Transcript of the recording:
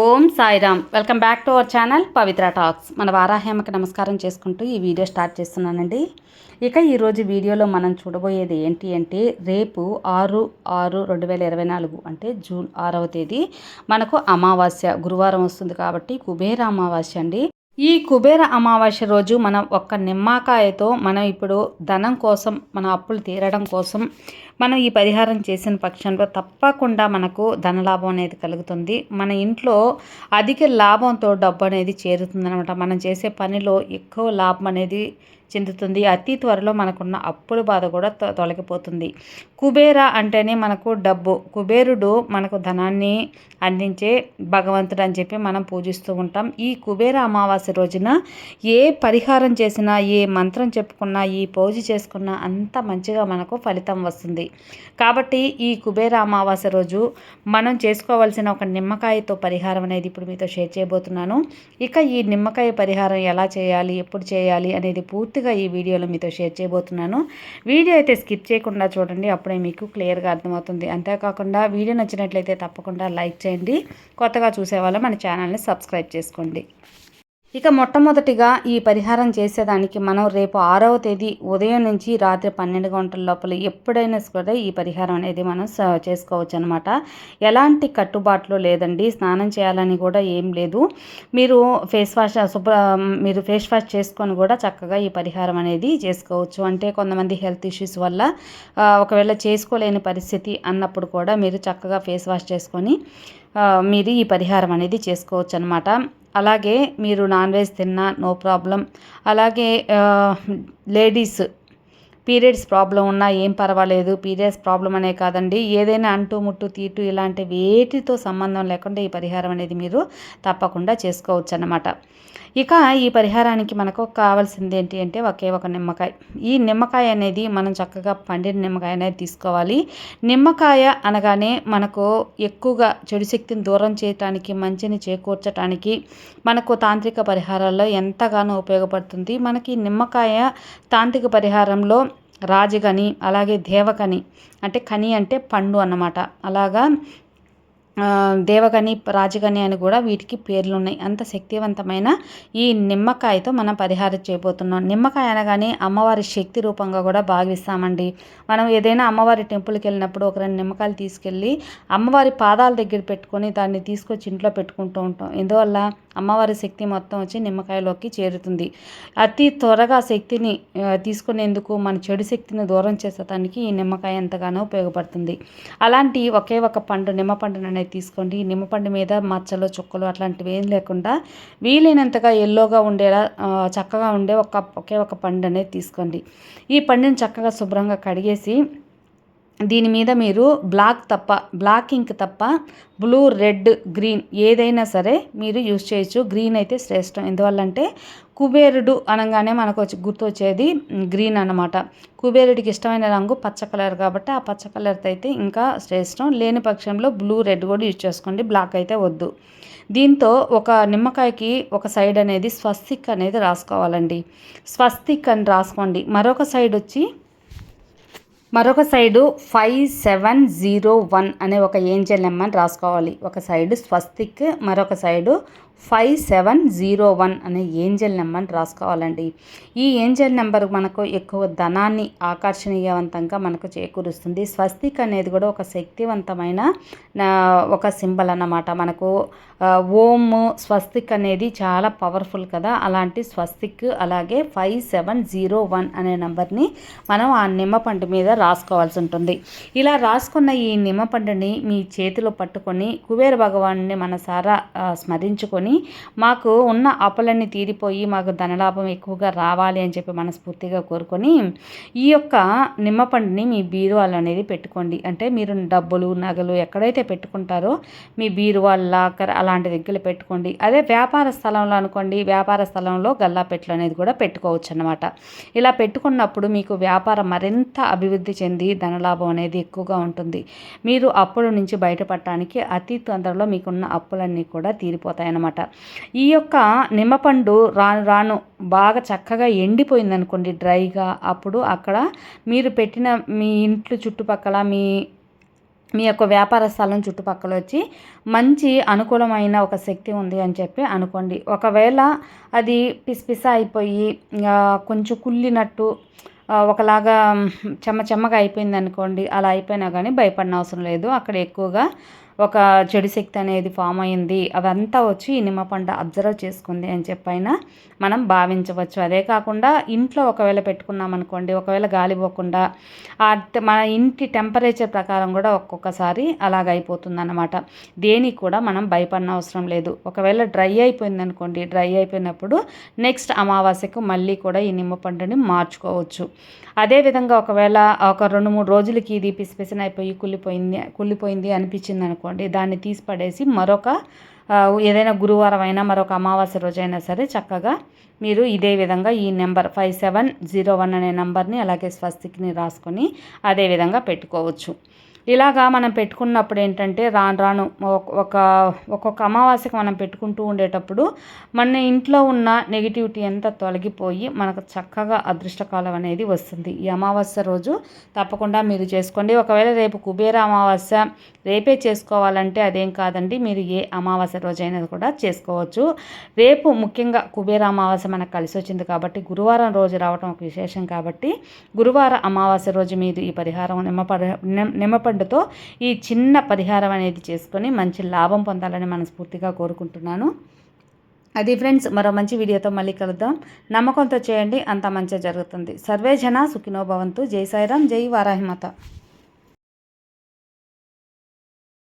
Om Sairam. Welcome back to our channel Pavitra talks. మన వారాహేమకి నమస్కారం చేసుకుంటూ ఈ వీడియో స్టార్ట్ చేస్తున్నానండి. ఇక ఈరోజు వీడియోలో మనం చూడబోయేది ఏంటి అంటే రేపు ఆరు ఆరు రెండు వేల ఇరవై నాలుగు అంటే జూన్ ఆరవ తేదీ మనకు అమావాస్య గురువారం వస్తుంది కాబట్టి కుబేర అమావాస్య అండి. ఈ కుబేర అమావాస్య రోజు మనం ఒక్క నిమ్మకాయతో మనం ఇప్పుడు ధనం కోసం మన అప్పులు తీరడం కోసం మనం ఈ పరిహారం చేసిన పక్షంలో తప్పకుండా మనకు ధనలాభం అనేది కలుగుతుంది. మన ఇంట్లో అధిక లాభంతో డబ్బు అనేది చేరుతుంది అనమాట మనం చేసే పనిలో ఎక్కువ లాభం అనేది చెందుతుంది. అతి త్వరలో మనకున్న అప్పుల బాధ కూడా తొలగిపోతుంది. కుబేర అంటేనే మనకు డబ్బు. కుబేరుడు మనకు ధనాన్ని అందించే భగవంతుడు అని చెప్పి మనం పూజిస్తూ ఉంటాం. ఈ కుబేర అమావాస్య రోజున ఏ పరిహారం చేసినా ఏ మంత్రం చెప్పుకున్నా ఈ పూజ చేసుకున్నా అంత మంచిగా మనకు ఫలితం వస్తుంది. కాబట్టి ఈ కుబేర అమావాస్య రోజు మనం చేసుకోవాల్సిన ఒక నిమ్మకాయతో పరిహారం అనేది ఇప్పుడు మీతో షేర్ చేయబోతున్నాను. ఇక ఈ నిమ్మకాయ పరిహారం ఎలా చేయాలి ఎప్పుడు చేయాలి అనేది పూర్తిగా ఈ వీడియోలో మీతో షేర్ చేయబోతున్నాను. వీడియో అయితే స్కిప్ చేయకుండా చూడండి అప్పుడే మీకు క్లియర్గా అర్థమవుతుంది. అంతేకాకుండా వీడియో నచ్చినట్లయితే తప్పకుండా లైక్ చేయండి కొత్తగా చూసేవాళ్ళు మన ఛానల్ని సబ్స్క్రైబ్ చేసుకోండి. ఇక మొట్టమొదటిగా ఈ పరిహారం చేసేదానికి మనం రేపు ఆరవ తేదీ ఉదయం నుంచి రాత్రి పన్నెండు గంటల లోపల ఎప్పుడైనా సరే ఈ పరిహారం అనేది మనం చేసుకోవచ్చు అనమాట ఎలాంటి కట్టుబాట్లు లేదండి. స్నానం చేయాలని కూడా ఏం లేదు. మీరు ఫేస్ వాష్ శుభ్ర మీరు ఫేస్ వాష్ చేసుకొని కూడా చక్కగా ఈ పరిహారం అనేది చేసుకోవచ్చు. అంటే కొంతమంది హెల్త్ ఇష్యూస్ వల్ల ఒకవేళ చేసుకోలేని పరిస్థితి అన్నప్పుడు కూడా మీరు చక్కగా ఫేస్ వాష్ చేసుకొని మీరు ఈ పరిహారం అనేది చేసుకోవచ్చు అనమాట అలాగే మీరు నాన్ వెజ్ తిన్నా నో ప్రాబ్లం. అలాగే లేడీస్ పీరియడ్స్ ప్రాబ్లం ఉన్నా ఏం పర్వాలేదు పీరియడ్స్ ప్రాబ్లం అనే కాదండి. ఏదైనా అంటూ ముట్టు తీటు ఇలాంటి వేటితో సంబంధం లేకుండా ఈ పరిహారం అనేది మీరు తప్పకుండా చేసుకోవచ్చు అన్నమాట ఇక ఈ పరిహారానికి మనకు కావాల్సింది ఏంటి అంటే ఒకే ఒక నిమ్మకాయ. ఈ నిమ్మకాయ అనేది మనం చక్కగా పండిన నిమ్మకాయ అనేది తీసుకోవాలి. నిమ్మకాయ అనగానే మనకు ఎక్కువగా చెడు శక్తిని దూరం చేయటానికి మంచిని చేకూర్చడానికి మనకు తాంత్రిక పరిహారాల్లో ఎంతగానో ఉపయోగపడుతుంది. మనకి నిమ్మకాయ తాంత్రిక పరిహారంలో రాజుగని అలాగే దేవకని అంటే కని అంటే పండు అన్నమాట. అలాగా దేవగని రాజగని అని కూడా వీటికి పేర్లు ఉన్నాయి అంత శక్తివంతమైన ఈ నిమ్మకాయతో మనం పరిహారం చేయబోతున్నాం. నిమ్మకాయ అనగానే అమ్మవారి శక్తి రూపంగా కూడా భావిస్తామండి. మనం ఏదైనా అమ్మవారి టెంపుల్కి వెళ్ళినప్పుడు ఒక రెండు నిమ్మకాయలు తీసుకెళ్ళి అమ్మవారి పాదాల దగ్గర పెట్టుకొని దాన్ని తీసుకొచ్చి ఇంట్లో పెట్టుకుంటూ ఉంటాం. ఎందువల్ల? అమ్మవారి శక్తి మొత్తం వచ్చి నిమ్మకాయలోకి చేరుతుంది. అతి త్వరగా శక్తిని తీసుకునేందుకు మన చెడు శక్తిని దూరం చేసేదానికి ఈ నిమ్మకాయ ఎంతగానో ఉపయోగపడుతుంది. అలాంటి ఒకే ఒక పండు నిమ్మ పండును అనేది తీసుకోండి. ఈ నిమ్మపండు మీద మచ్చలు చుక్కలు అట్లాంటివి ఏం లేకుండా వీలైనంతగా ఎల్లోగా ఉండేలా చక్కగా ఉండే ఒక ఒకే ఒక పండు అనేది తీసుకోండి. ఈ పండుని చక్కగా శుభ్రంగా కడిగేసి దీని మీద మీరు బ్లాక్ తప్ప బ్లాక్ ఇంక్ తప్ప బ్లూ రెడ్ గ్రీన్ ఏదైనా సరే మీరు యూజ్ చేయొచ్చు. గ్రీన్ అయితే శ్రేష్టం. ఎందువల్లంటే కుబేరుడు అనగానే మనకు వచ్చి గుర్తొచ్చేది గ్రీన్ అనమాట కుబేరుడికి ఇష్టమైన రంగు పచ్చ కలర్ కాబట్టి ఆ పచ్చ కలర్తో అయితే ఇంకా శ్రేష్టం. లేని పక్షంలో బ్లూ రెడ్ కూడా యూజ్ చేసుకోండి. బ్లాక్ అయితే వద్దు. దీంతో ఒక నిమ్మకాయకి ఒక సైడ్ అనేది స్వస్తిక్ అనేది రాసుకోవాలండి. స్వస్తిక్ అని రాసుకోండి. మరొక సైడ్ వచ్చి మరొక side five seven zero one అనే ఒక ఏంజల్ నెంబర్ రాసుకోవాలి. ఒక సైడు స్వస్తిక్ మరొక side five seven zero one అనే ఏంజల్ నెంబర్ని రాసుకోవాలండి. ఈ ఏంజల్ నెంబర్ మనకు ఎక్కువ ధనాన్ని ఆకర్షణీయవంతంగా మనకు చేకూరుస్తుంది. స్వస్తిక్ అనేది కూడా ఒక శక్తివంతమైన ఒక సింబల్ అన్నమాట. మనకు ఓం స్వస్తిక్ అనేది చాలా పవర్ఫుల్ కదా. అలాంటి స్వస్తిక్ అలాగే ఫైవ్ సెవెన్ జీరో వన్ అనే నెంబర్ని మనం ఆ నిమ్మపండు మీద రాసుకోవాల్సి ఉంటుంది. ఇలా రాసుకున్న ఈ నిమ్మపండుని మీ చేతిలో పట్టుకొని కుబేర భగవాన్ని మనసారా స్మరించుకొని కానీ మాకు ఉన్న అప్పులన్నీ తీరిపోయి మాకు ధనలాభం ఎక్కువగా రావాలి అని చెప్పి మనస్ఫూర్తిగా కోరుకొని ఈ యొక్క నిమ్మపండుని మీ బీరువాలు అనేది పెట్టుకోండి. అంటే మీరు డబ్బులు నగలు ఎక్కడైతే పెట్టుకుంటారో మీ బీరువాల్ లాకర్ అలాంటి దగ్గర పెట్టుకోండి. అదే వ్యాపార స్థలంలో అనుకోండి వ్యాపార స్థలంలో గల్లాపెట్లు అనేది కూడా పెట్టుకోవచ్చు అనమాట ఇలా పెట్టుకున్నప్పుడు మీకు వ్యాపారం మరింత అభివృద్ధి చెంది ధనలాభం అనేది ఎక్కువగా ఉంటుంది. మీరు అప్పుల నుంచి బయటపడటానికి అతి తొందరలో మీకున్న అప్పులన్నీ కూడా తీరిపోతాయన్నమాట. ఈ యొక్క నిమ్మపండు రాను రాను బాగా చక్కగా ఎండిపోయింది అనుకోండి డ్రైగా అప్పుడు అక్కడ మీరు పెట్టిన మీ ఇంట్లో చుట్టుపక్కల మీ మీ యొక్క వ్యాపార స్థలం చుట్టుపక్కల వచ్చి మంచి అనుకూలమైన ఒక శక్తి ఉంది అని చెప్పి అనుకోండి. ఒకవేళ అది పిసిపిస అయిపోయి కొంచెం కుళ్ళినట్టు ఒకలాగా చెమ్మ చెమ్మగా అయిపోయింది అనుకోండి అలా అయిపోయినా కానీ భయపడిన అవసరం లేదు. అక్కడ ఎక్కువగా ఒక చెడు శక్తి అనేది ఫామ్ అయింది. అదంతా వచ్చి ఈ నిమ్మపంట అబ్జర్వ్ చేసుకుంది అని చెప్పైనా మనం భావించవచ్చు. అదే కాకుండా ఇంట్లో ఒకవేళ పెట్టుకున్నాం అనుకోండి ఒకవేళ గాలి పోకుండా మన ఇంటి టెంపరేచర్ ప్రకారం కూడా ఒక్కొక్కసారి అలాగ దేనికి కూడా మనం భయపడిన అవసరం లేదు. ఒకవేళ డ్రై అయిపోయింది అనుకోండి డ్రై అయిపోయినప్పుడు నెక్స్ట్ అమావాస్యకు మళ్ళీ కూడా ఈ నిమ్మపండుని మార్చుకోవచ్చు. అదేవిధంగా ఒకవేళ ఒక రెండు మూడు రోజులకి ఇది పిసిపిసిన అయిపోయి కుళ్ళిపోయింది కుళ్ళిపోయింది అనిపించింది అనుకోండి దాన్ని తీసి పడేసి మరొక ఏదైనా గురువారం అయినా మరొక అమావాస్య రోజైనా సరే చక్కగా మీరు ఇదే విధంగా ఈ number five seven zero one అనే నెంబర్ని అలాగే స్వస్తికిని రాసుకొని అదే విధంగా పెట్టుకోవచ్చు. ఇలాగా మనం పెట్టుకున్నప్పుడు ఏంటంటే రాను రాను ఒక ఒక్కొక్క అమావాస్యకు మనం పెట్టుకుంటూ ఉండేటప్పుడు మన ఇంట్లో ఉన్న నెగిటివిటీ అంతా తొలగిపోయి మనకు చక్కగా అదృష్టకాలం అనేది వస్తుంది. ఈ అమావాస్య రోజు తప్పకుండా మీరు చేసుకోండి. ఒకవేళ రేపు కుబేర అమావాస్య రేపే చేసుకోవాలంటే అదేం కాదండి మీరు ఏ అమావాస్య రోజైనా కూడా చేసుకోవచ్చు. రేపు ముఖ్యంగా కుబేర అమావాస్య మనకు కలిసి వచ్చింది కాబట్టి గురువారం రోజు రావడం ఒక విశేషం కాబట్టి గురువారం అమావాస్య రోజు మీరు ఈ పరిహారం నిమ్మపడి నిమ్మ చింతపండుతో ఈ చిన్న పరిహారం అనేది చేసుకొని మంచి లాభం పొందాలని మనస్ఫూర్తిగా కోరుకుంటున్నాను. అది ఫ్రెండ్స్ మరో మంచి వీడియోతో మళ్ళీ కలుద్దాం. నమ్మకంతో చేయండి అంత మంచిగా జరుగుతుంది. సర్వే జన సుఖినోభవంతు జై సాయిరాం జై వారాహిమత.